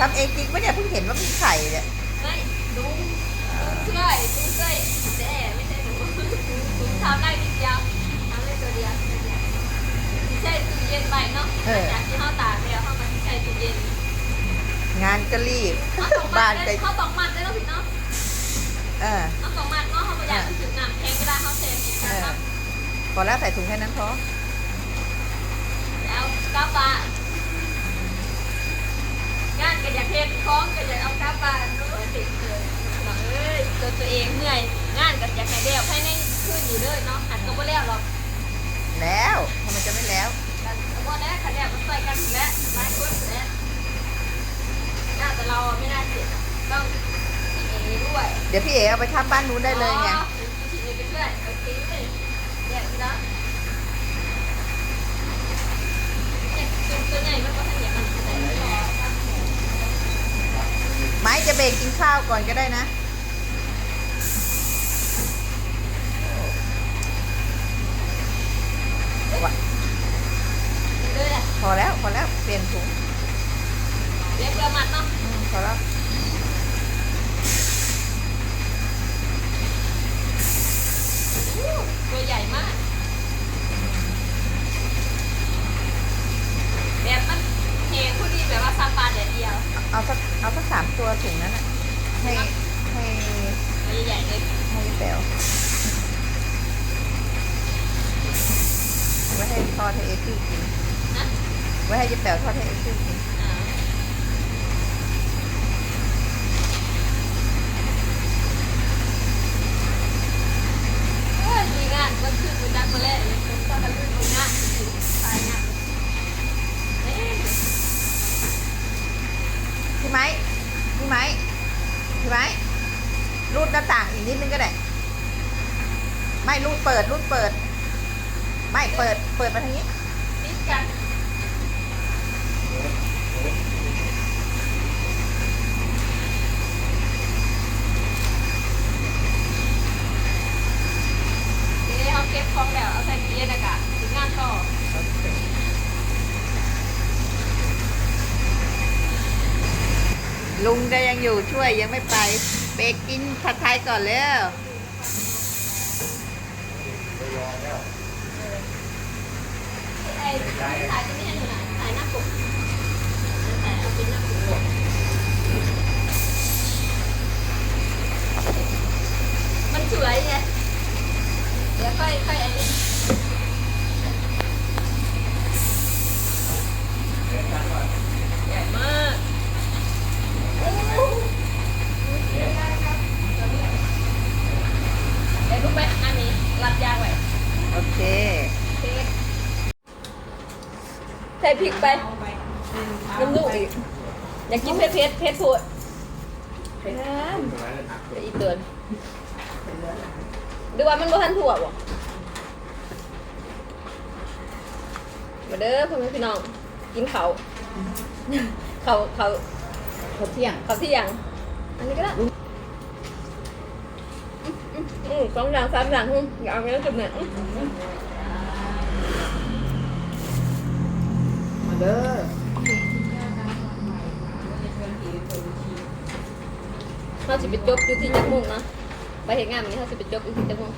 ทำเองจริงปะเนี่ยเพิ่งเห็นว่ามีไข่เนี่ยไม่ลุงลุงช่วยลุงช่วยแต่ไม่ใช่หนูลุงทำได้นิดเดียวทำได้ตัวเดียวไม่ใช่ตู้เย็นไปเนาะจากที่เขาตากแล้วเขามาใช้ตู้เย็น งานก็รีบเขาสองมับ้าดนได้ก็เขาสองมัดได้แล้วพี่เนาะเออเขาสองมัดเนาะเขาไม่อยากถึงน้ำแข็งเวลาเขาเซฟอีกเอนะอครับพอแล้วใส่ถุงแค่นั้นพอแล้วกาบาน งานก็อยากเฮ็ดคล้องก็อยากเอากาบานด้ติดเลยบอกเอ้ยตัวตัวเองเหนื่อยงานก็อยากให้เดียวให้ในคืนอยู่เลยเนาะหันก็บ่แล้วหรอกแล้วทำไมจะไม่แล้วกันก็บ่แล้วคะแนนมันใส่กันอยู่แล้วหลายคนอยู่แล้วน่าแต่เราไม่น่าเสียต้องพี่เอด้วยเดี๋ยวพี่เอ๋เอาไปทำบ้านนู้นได้เลยไงอ๋อพี่เอไปด้วยโอเคเลยเดี๋ยนะเนี่ยตัวใหญ่มันก็ทำอย่างนั้นใส่ไม่พอ ไม้จะเบรกกินข้าวก่อนก็ได้นะเลยอะพอแล้ว พอแล้ว เปลี่ยนถุงเรียกเรือมันเนาะอืมพอแล้ว อู้ตัวใหญ่มากแบบมันเฮผู้ดีแบบว่าซาปลาแดดเดียว เอาสักเอาสักสามตัว ถุงนั้นอะ ให้ให้ตัวใหญ่ๆเลยให้แปวไว้ให้ทอดให้เอซี่กินนะไว้ให้ยายแป๋วทอดให้เอซี่กิน อ่าโอ้ยมีงานมันขึ้นมันดังมาแล้วเลยคนก็กันรุ่นมีงานอยู่ตายงานเอ๊ะ พี่ไม้พี่ไม้พี่ไม้รูด หน้าต่างอีกนิดนึงก็ได้ ไม่รูดเปิดรูดเปิด ไม่เปิดเปิดมาทางนี้นิดกันเดี๋ยวเขาเก็บของแล้วเอาใส่ตู้เย็นอากาศถึงงานต่อลุงก็ยังอยู่ช่วยยังไม่ไป เบกกินผัดไทยก่อนแล้ว ไอ้ถ่ายจะไม่ให้หนูนะถ่ายหน้าปกถ่ายเอาเป็นหน้าปกมันสวยไงเดี๋ยวค่อยค่อยอันนี้ใหญ่มากโอ้โหเดี๋ยวลูกไปอันนี้รับยางไว้ โอเค เผ็ดใส่ พริกไปน้ำลูกอีก อยากกินเผ็ดเผ็ดเผ็ดพูดเผ็ดจะอีเตือนดูว่ามันบ่ทันถั่วบ่มาเด้อพ่อแม่พี่น้อง กินเขาวเขาวเขาวเขาเที่ยงเขาวเที่ยง อันนี้ก็ได้อืมอืมอืมสองอย่างสามอย่างอืมอยากเอาไปแล้วจุดเนี่ย เด้อเขาสิไปจบอยู่ที่จักรมุงนะไปเห็นงานแบบนี้เขาสิไปจบอยู่ที่จักรมุง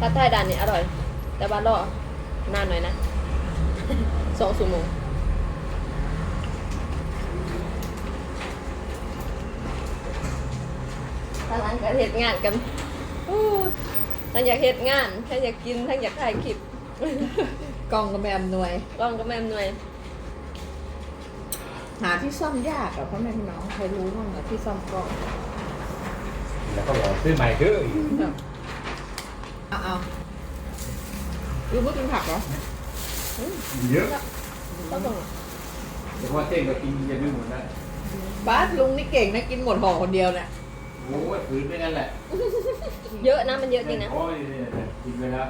ผัดไทยด่านนี้อร่อย แต่ว่ารอนานหน่อยนะสองชั่วโมง ถ้าหลังก็เหตุงานกันอู้ทั้งอยากเหตุงานทั้งอยากกินทั้งอยากถ่ายคลิปกล้องก็ไม่อำนวย กล้องก็แม่หน่วย หาที่ซ่อมยากอะพ่อแม่พี่น้องใครรู้บ้างอะที่ซ่อมกล้องแล้วก็บอกซื้อใหม่เด้อเอาเอาลุงก็กินผักเหรอเยอะก็ต้องแต่ว่าเต้นก็กินยังไม่หมดนะบ้านลุงนี่เก่งนะกินหมดห่อคนเดียวเนี่ย โอ้ยฝืนไปนั่นแหละเยอะนะมันเยอะจริงนะ โอ้ยกินไปแล้ว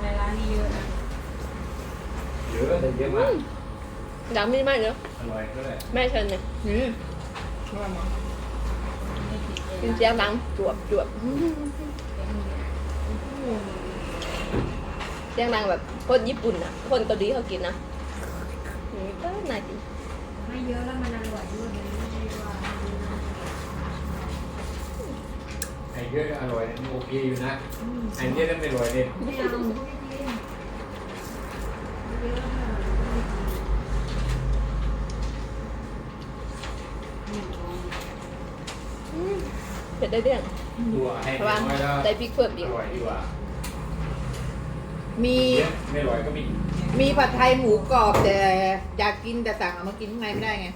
เวลานี้เยอะนะเยอะแต่เยอะมากอยากมีมากเนาะอร่อยก็ได้แม่เชิญเนี่ยอืมว่ามากินเสียงดังจวบจวบเสียงดังแบบคนญี่ปุ่นนะคนเกาหลีเขากินนะอืมก็น่ากินไม่เยอะแล้วมันอร่อยด้วยมันไม่ได้ว่า ไอ้เยอะอร่อยมันโอเคอยู่นะไอ้เยอะแล้วไม่อร่อยเนี่ยไม่เอาไม่กินเยอะแล้วมันไม่กินเผ็ดได้เรื่องตัวให้เพราะว่าน้อยแล้วได้พริกเพิ่มอีอกร่อยดีกว่ามีเยอะไม่อร่อยก็มีมีผัดไทยหมูกรอบแต่อยากกินแต่สั่งเอามากินข้างในไม่ได้ไง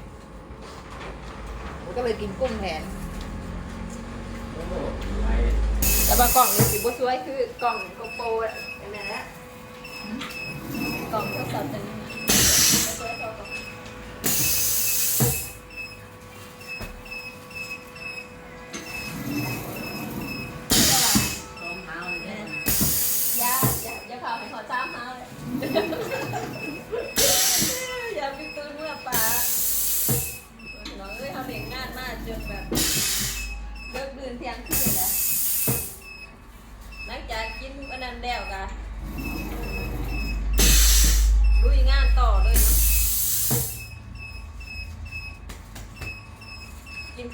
ก็เลยกินกุ้งแทนโอ้โหไอ้ แต่บางกล่องนี่สีบัวสวยคือกล่องโกโปรอันนั้นแหละกล่องทดสอบตัวนี้กล่องอย่าอย่าอย่าเผาให้ขอจ้ามเฮาเลย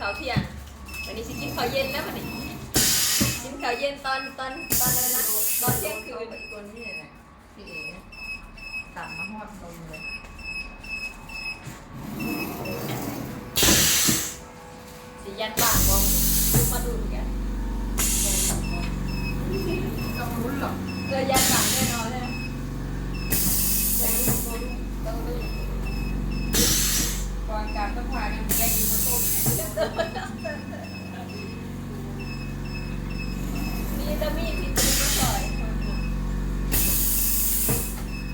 ข้าวเที่ยงวันนี้สิกินข้าวเย็นแล้ววันนี้กินข้าวเย็นตอนตอนตอนอะไรนะตอนเที่ยงคืนตัวนี้แหละพี่เอ๋ตัดมาหอดนมเลยสียันปากมองมาดูกันต้องรุ้นหรอกเกลือยันปากแน่นอนเลยต้องรู้ต้องรู้ก่อนกลับต้องพากั มีแต่มีพิษมาซอย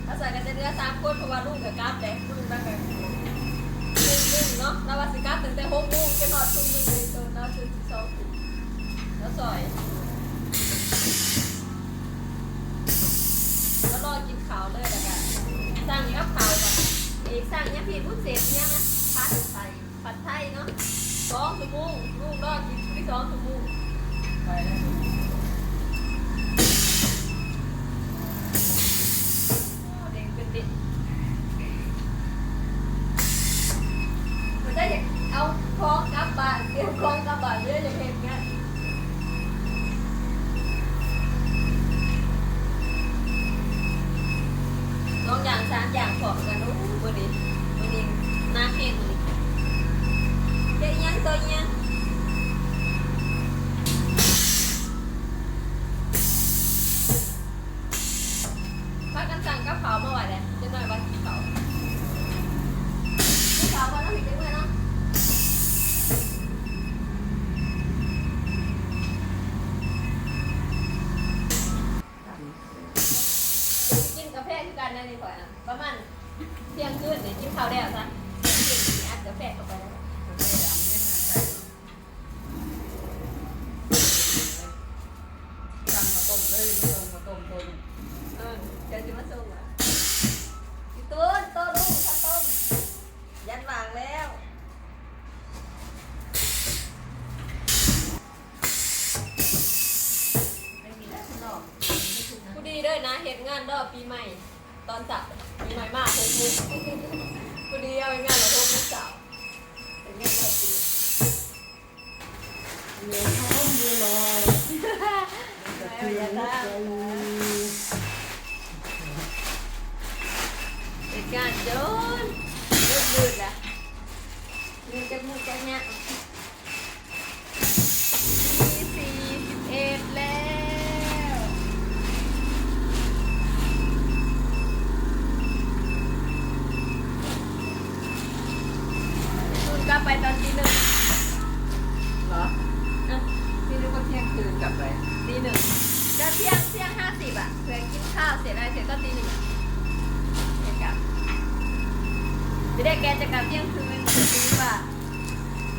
อาศัยกันจะเรือสามคนเพราะว่าลูกกับกราฟแต่ลูกตั้งแต่หนึ่งหนึ่งเนาะนาวาสิกาตั้งแต่หกโมงจะนอนทุ่มหนึ่งเลยตัวน้าคือสิบสองทุ่มแล้วซอยแล้วรอกินข้าวเลยแล้วกันสั่งนี้กับข้าวก่อนอีกสั่งเนี้ยพี่พูดเสร็จเนี้ยนะผัดไทยผัดไทยเนาะ สองชั่วโมงลูกรอกินที่สองชั่วโมง ไปแล้ว เด็กเป็นเด็กมันได้อยากเอาคล้องกลับบ้านเตรียมคล้องกลับบ้านเยอะอย่างเห็นเงี้ยสองอย่างสามอย่างพร้อมกันโอ้โหวันนี้วันนี้หน้าแห้งเลย เจ๊ยังตัวยังพากันสั่งกับเขาวมาไหวเลยจะหน่อยวันกินเขาวกินเขาวก่อนเนาะพี่เจ๊เมื่อยเนาะ กินกาแฟคือกันนะนี่ข่อยนะประมาณเที่ยงคืนนี่กินข้าวแล้วซะเที่ยงคืนนี่อัดกาแฟเข้าไปแล้ว สั่งมาต้มเลยไม่ต้มมาต้มต้มเออเดี๋ยวจะมาส่งอะพี่ตูนโตลูกข้าวต้ม ยันวางแล้วไม่มีแล้วข้างนอกผู้ดีเด้วยนะเหตุงานรอบปีใหม่ ตอนจับปีใหม่มากหกโมุกผู้ดีเอางานเราหกโมุกเสาร์เป็นงานรอบปีเดี๋ยวเขาดูรอไม่เอาอย่าได้เหตุการณ์โจนเลิก ดืดละมีจะมูกจะเนี้ยทีสี่สิบเอ็ดแล้วคุณกลับไปตอนตีหนึ่ง เหรอ อะ พี่นึกว่าเที่ยงคืนกลับไป ตีหนึ่งจะเที่ยงเที่ยงห้าสิบอะเพื่อกินข้าวเสร็จอะไรเสร็จก็ตีหนึ่งอะเดี๋ยวกลับจะได้แกจะกลับเที่ยงคืนตีว่า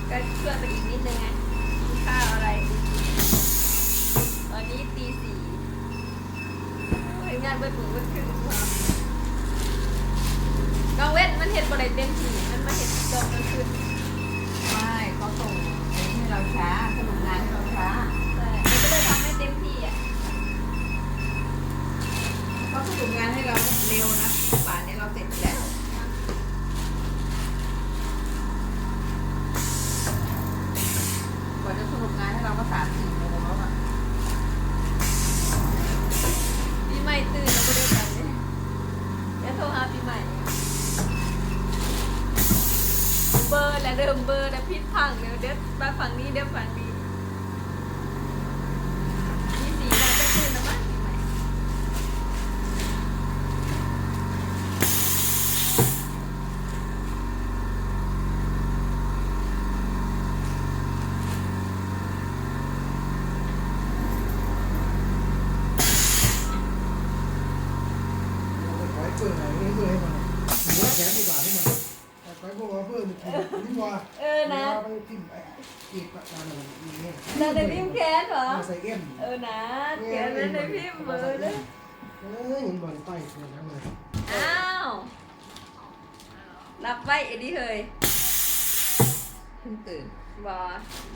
ก็เพื่อนไปอีกนิดนึงไงกินข้าวอะไร ตอนนี้ตีสี่โอ้ยงานเบิดหมูเบิดคืนกลางเว้นมันเห็น ห็นบริเต็มที่มันมาเห็นตอนกลางคืน ไม่เขาส่งให้เราช้าสรุปงานให้เราช้า ใช่มันก็เลยทำให้เต็มที่อะ เขาสรุปงานให้เราเร็วนะป่านนี้เราเสร็จแล้วกว่าจะสรุปงานให้เราก็สามสี่โมงแล้วอะ ปีใหม่ตื่นแล้วก็เดียวกันเลยแล้วโทรหาปีใหม่ เบอร์แล้วเดิมเบอร์แล้วพิดพังเดี๋ยวเดี๋ยวมาฝั่งนี้เดี๋ยวฝั่งนี้มีสีน่าจะตื่นแล้วมั้งปีใหม่ ขอยเปิดไหนไม่เปิดให้มันผมว่าแขนดีกว่าให้มัน แต่ขอยบอกว่าเพิ่มมันกินดีกว่าเออนะไปกินไอ้กีบตาหนึ่งอีเนี่ยนาในพิมพ์แค้นเหรอ ใส่เอ็มเออนะแค้นนั้นในพิมพ์เบอร์เลยเออเห็นบอลใต้ตัวทั้งเลยอ้าวรับไว้เอ็ดดี้เฮยเพิ่งตื่นบอ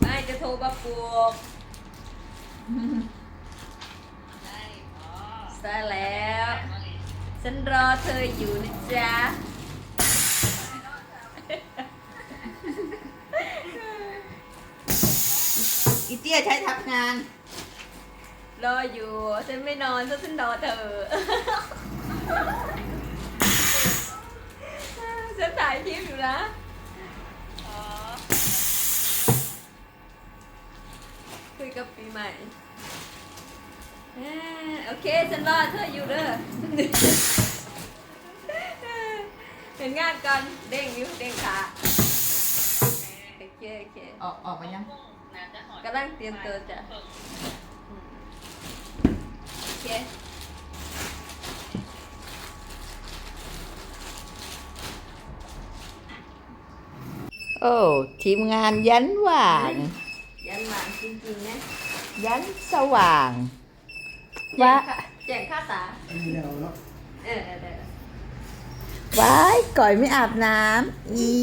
ไม่จะโทรมาปลุกใช่แล้ว ฉันรอเธออยู่นะจ๊ะ อีเตี้ยใช้ทับงาน รออยู่ฉันไม่นอนฉันฉันรอเธอ ฉันถ่ายคลิปอยู่นะคุยกับปีใหม่โอเคฉันรอเธออยู่เด้อ เห็นงานก่อนเด้งนิ้วเด้งขาโอเคโอเคออกออกมายังกำลังเตรียมตัวจะอืมโอเคโอ้ทีมงานยันหว่างยันหวานจริงๆนะยันสว่างแจวะกค่าแจกค่าตามีแนวแล้วเออเออเออ ว้ายก่อยไม่อาบน้ำอี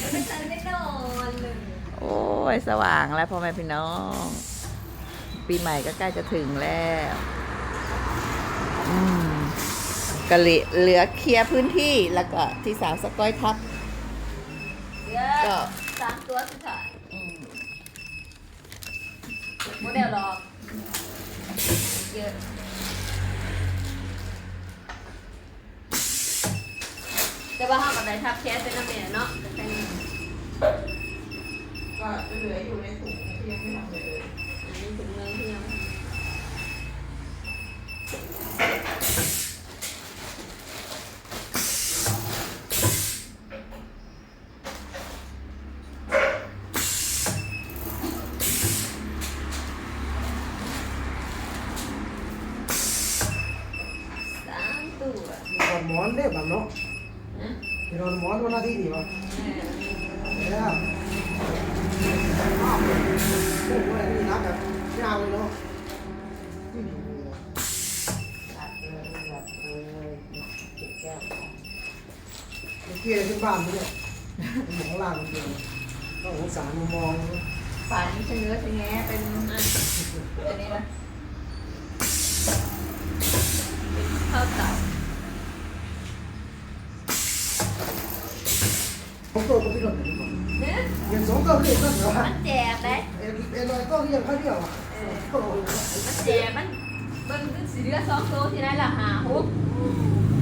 ยังไม่ทันได้นอนเลยโอ้ยสว่างแล้วพ่อแม่พี่น้อง ปีใหม่ก็ใกล้จะถึงแล้วอืมก็เหลือเหลือเคลียร์พื้นที่แล้วก็ที่สาวสก้อยทับเหลือก็สามตัวสุดท้ายอืมโมเดลหรอกเยอะ แต่ว่าห้องกับไรทับแคสเป็นน้ำเมนเนาะแต่แค่นี้ก็เหลืออยู่ในถุงที่ยังไม่ทำเลยเลยอันนี้ถึงเมืองที่ยังามตัว มีนอนหมอนได้บ้างเนาะ นะ มีนอนหมอนวันอาทิตย์นี่วะ เออ แล้วอ้าวโอ้โหนี่นักแบบยาวเลยเนาะนี่ดีเลย หลับเลยหลับเลยเก็บแก้ว เมื่อกี้ขึ้นบ้านไปเนี่ยหมองล่างมันเดียวต้องสงสารมองป่านนี้ชะเนื้อชะแงะเป็นอะอันนี้นะข้าวตัดผมตัวก็พี่หล่นดีกว่าเนี่ยเงินสองตัวพี่หล่นเหรอมันแจกได้เอ็นเอ็นลอยก็เรียกเขาเดียวอะโอ้โหมันแจกมันเบิ่งคือสีเหลือสองโตที่ไหนล่ะหาหุบ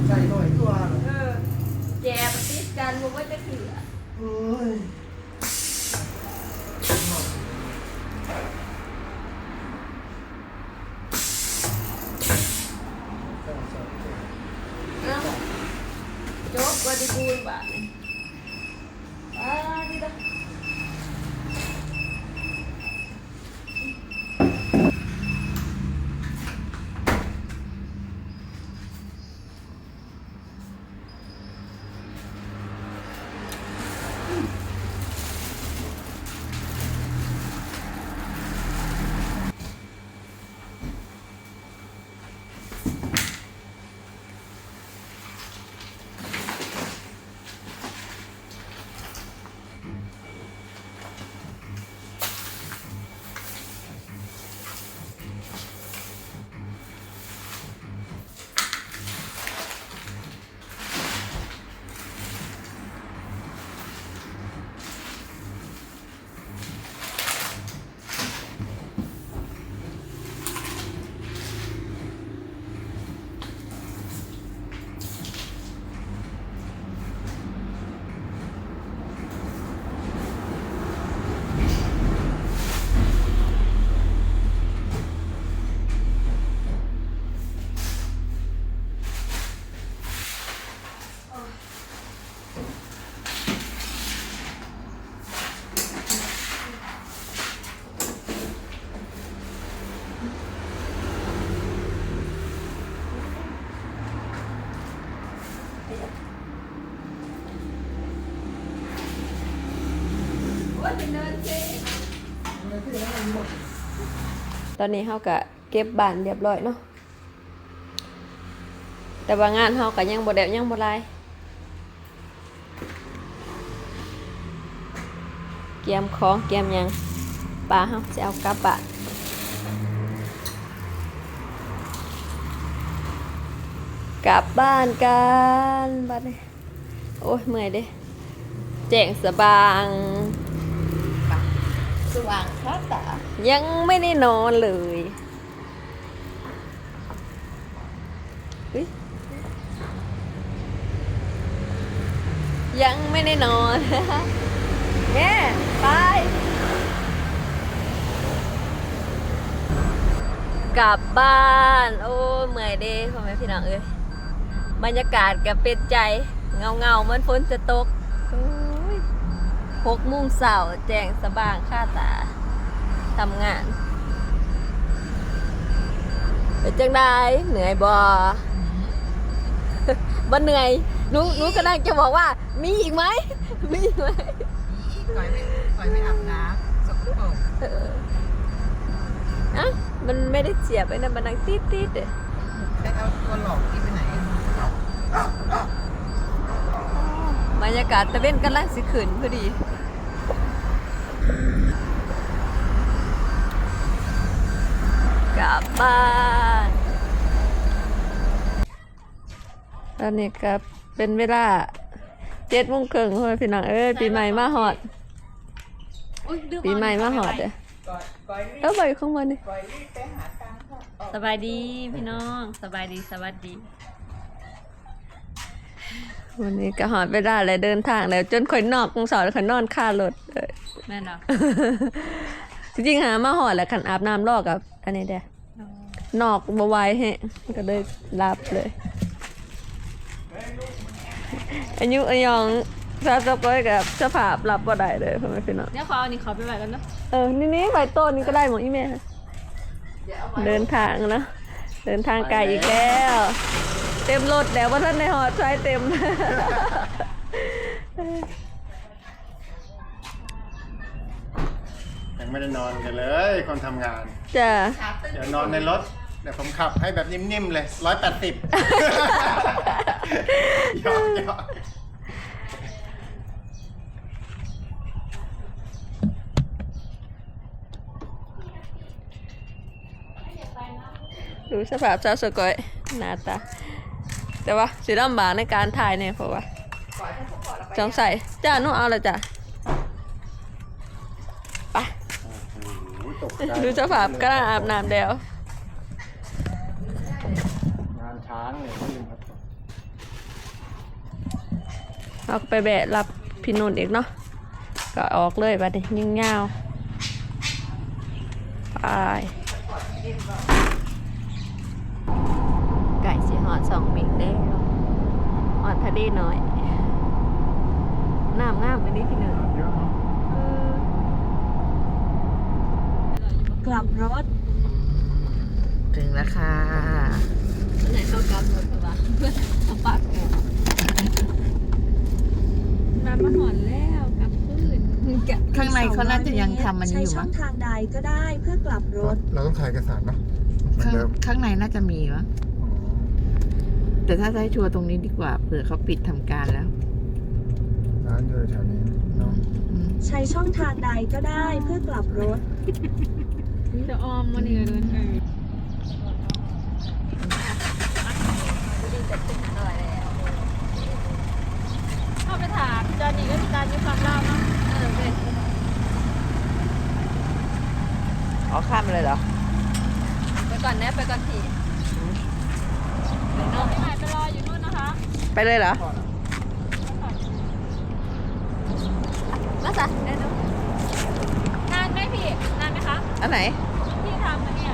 ใส่หน่อยตัวเออแจก กันติดกันบ่ว่าจะถือเอ้ยเอาจบว่าดีบูนบาทนี่อ่าดีด ตอนนี้เฮาก็เก็บบ้านเรียบร้อยเนาะ แต่ว่างานเฮาก็ยังบ่ได้ยังบ่ลายเกียมของเกียมยังปลาเฮาจะเอากลับบ้านกลับบ้านกันบัดนี้โอ้ยเมื่อยเด้แจ้งสบาง สว่างคาตายังไม่ได้นอนเลยยังไม่ได้นอนแม่ไปกลับบ้านโอ้เมื่อยเด้พ่อแม่พี่น้องเอ้ยบรรยากาศก็เป็นใจเงาเงาเหมันฝนจะตก หกโมุงเสาร์แจ้งสว่างค่าตาทำงานเป็นจังได้เหนื่อยบ่บ่เหนื่อยหนูหนูก็นั่งจะบอกว่า มีอีกไหมมีอีกไหมก่อยไม่ก่อยไม่อาบน้ำสกปรกเอออะมันไม่ได้เสียบไอ้นั่นมันดังตีดตีดๆเลยได้เอาตัวหลอกที่ไปไหนบรรยากาศตะเว้นกำลังสิขึ้นพอดี กลับบ้านตอนนี้ก็เป็นเวลาเจ็ดโมงครึ่งเฮ้ยพี่น้องเอ้ยปีใหม่มาหอดปีใหม่มาหอดเด้อเออไปข้างบนนี่สบายดีพี่น้องสบายดีสวัสดีวันนี้ก็หอดเวลาเลยเดินทางแล้ว จนข่อยนอกกรุงสอนข่อยนอนคารถเลยแม่นเหรอจริงๆหามาหอดแล้วขันอาบน้ำรอกกับอันนี้เด้อ นอกบไหวายแฮะก็เลยรับเลยอายุอายองซาสก้อยกับสภาพรับบ่ได้เลยพ่อแม่พี่น้องเดี๋ยวขอเอานี่ขอไปไว้กันเนาะเออนี่นี่ใบต้นนี่ก็ได้หมดอีแม่เดินทางนะเดินทางไกลอีกแล้ว เต็มรถแล้วว่าท่านในหอดใช้เต็มยังไม่ได้นอนกันเลยคนทำงานจ้ะเดี๋ยวนอนในรถ เดี๋ยวผมขับให้แบบนิ่มๆเลยร้อยแปดสิบยอดยอดดูสภาพเจ้าสกอยหน้าตา แต่ว่าสีลำบากในการถ่ายเนี่ยเพราะว่าจองใส่จ้านุ่เอาเลยจ้ะไปโอ้โหตกใจดูสภาพกำลังอาบน้ำแล้ว งานช้างเลยไม่ลืมครับ เราก็ไปแบะรับพี่นุ่นอีกเนาะก็ออกเลยบัดนี้ยิ่งยาวไปไก่สีหอดสองมิกได้วหอดทะเลหน่อยน้ำงามอันนี้พี่หนึ่งเยอะเนาะกลับรถ ถึงแล้วค่ะไหนเข้ากลับรถเหรอวะเอาปากแก น้ำมาหอนแล้วกลับพื้นข้างในเขาน่าจะยังทำมันอยู่ใช้ช่มั้องงทางใดก็ได้เพื่อกลับรถ เราต้องถ่ายเอกสารเนาะเหมือนข้างเดิมข้างในน่าจะมีวะอ๋อแต่ถ้าจะให้ชัวร์ตรงนี้ดีกว่าเผื่อเขาปิดทำการแล้วร้านอยู่แถวนี้เนาะอืมใช้ช่องทางใดก็ได้เพื่อกลับรถ จะออมมันนี่เดินเออเข้าไปถามจานนี้ก็จานนี้ความเล่าเนาะเออเป็น อ๋อ ข้ามไปเลยเหรอ ไปก่อนนะไปก่อนทีน้องพี่ใหม่ไปรออยู่นู่นนะคะไปเลยเหรอมาจ้ะเดี๋ยวดูนานไหมพี่ นานไหมคะ อันไหน พี่ทำมาเนี่ย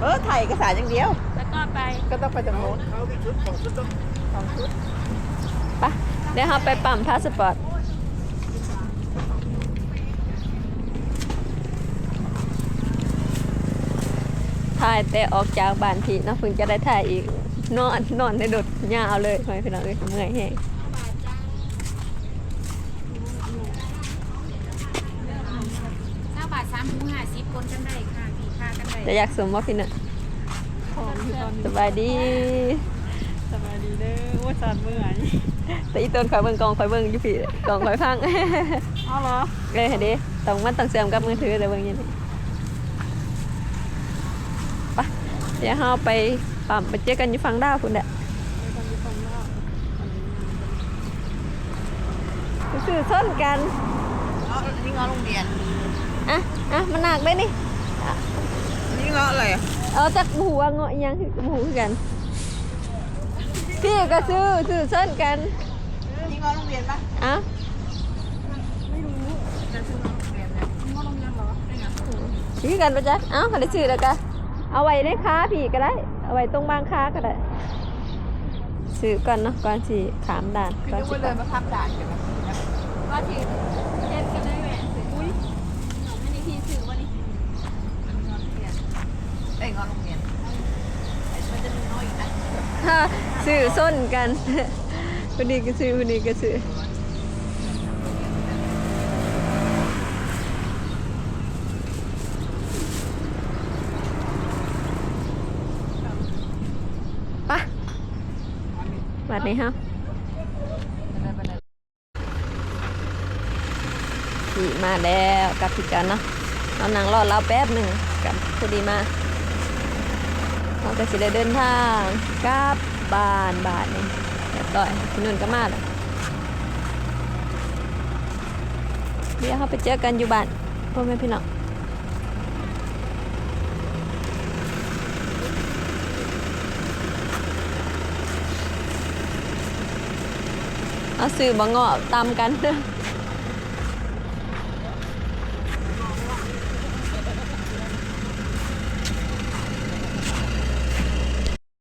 เออถ่ายเอกสารอย่างเดียว แล้วก็ไป ก็ต้องไปตรงโน้นเขาที่ชุดของชุดต้องไปเดี๋ยวเราไปปั๊มพาสปอร์ต ถ่ายแต่ออกจากบ้านพี่น้องพึ่งจะได้ถ่ายอีก นอนนอนในดดยาวเลยทำไมพี่น้องเมื่อยแฮงเก้าบาทสามถึงหาสิบคนกันได้ค่ะพี่ค่ากันได้จะอยากสวมว่าพี่นาะสบายดีสบายดีเด้อว่าสานเมื่อยแต่อีต้นคอยเบิ่งกองคอยเบิ่งอยู่พี่กองคอยพังเอาเหรอเลยเห็นดิต้องมันต้องเสียมกับมือถือแต่เบิ่งยังไง ดี๋ยวเราไปปั๊มไปเจอกันอยู่ฝั่งดาวพุ่นแหละไปซื้อส้นกันเอานี่งอโรงเรียนอะอะมันหนักเลยนี่นี่งออะไรอะเอาจากหมูว่าเงาะอิหยังคือหมูคือกัน พี่ก็ซื้อซื้อส้นกันนี่งอโรงเรียนปะอะจะซื้องอโรงเรียนเนี่ยงอโรงเรียนเหรอนี่ไงซื้อกันปะจ๊ะเอ้าเขาได้ซื้อแล้วกัน เอาไว้ในค้าพี่ก็ได้ เอาไว้ตรงบางค้าก็ได้ ซื้อก่อนเนาะก่อนสิขามด่านคือก่อนนึกสิว่าเดินมาพับด่านกันนะว่าที่เย็นกันได้แหวนซื้ออุ้ยไม่ได้พี่ซื้อว่านี่งอโรงเรียนเอ้ยงอโรงเรียนมันจะมีน้อยอีกนะ ถ้าซื้อส้นกัน คนนี้ก็ซื้อคนนี้ก็ซื้อ บัดนี้ฮะขี่มาแล้วกลับพี่กันเนาะเรานั่งรอเราแป๊บหนึ่งกลับพอดีมาเราก็สิได้เดินทางกลับบ้านบานนี่เรียบร้อยพี่นุ่นก็มาแล้วเดี๋ยวเขาไปเจอกันอยู่บ้านพ่อแม่พี่น้อง เอาสื่อบังเงาะตามกัน